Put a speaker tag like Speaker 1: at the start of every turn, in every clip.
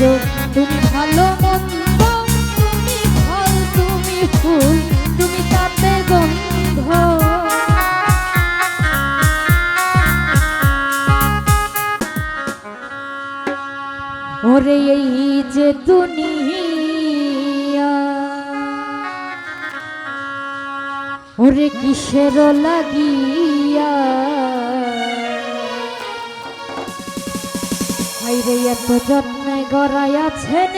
Speaker 1: তো তুমি ভালো মন্দ তুমি ফল তুমি ফুল, তুমি তাতে গন্ধ। ওরে এই যে দুনিয়া, ওরে কিসের লাগিয়া? রে এত যত্নে গড়াই আছেন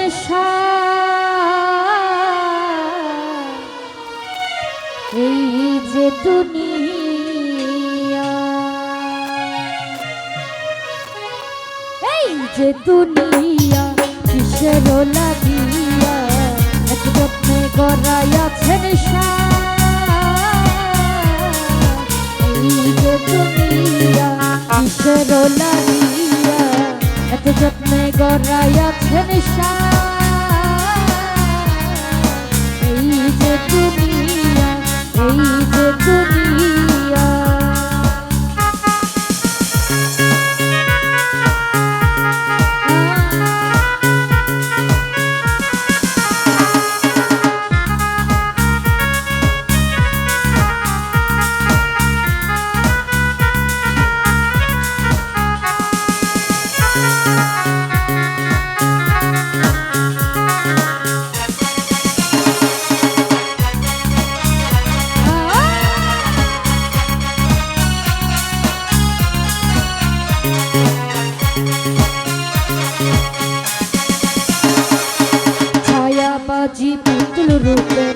Speaker 1: এই যে দুনিয়া। এই যে দুনিয়া, কিসের লাগিয়া? গড়াই আছেন এই যে দুনিয়া, কিসের লাগিয়া? গড়াইয়াছেন রূপে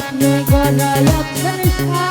Speaker 1: up, no gonna look finish up.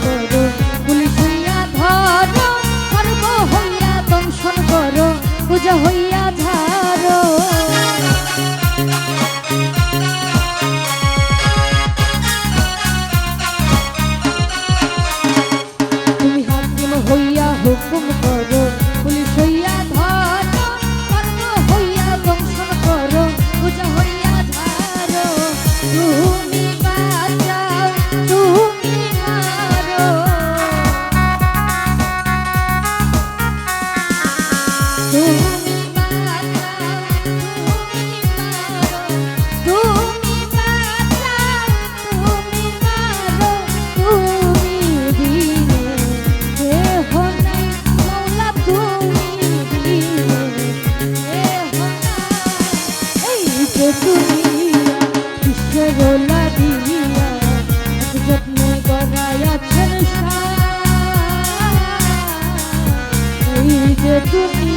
Speaker 1: good. চুরিয়া বিশ্বে গোলা দিয়া যত্নে গড়াইয়াছেন এই যে তুমি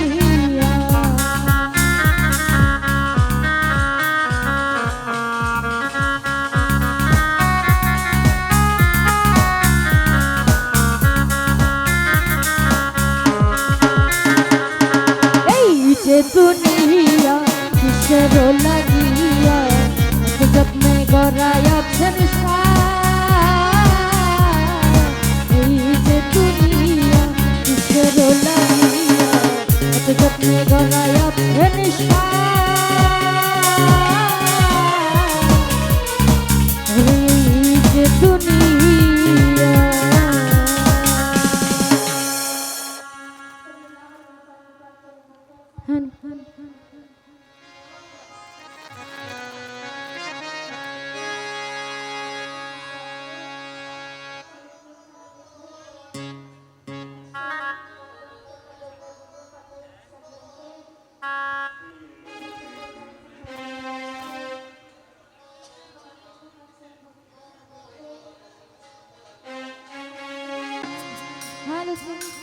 Speaker 1: Hallo.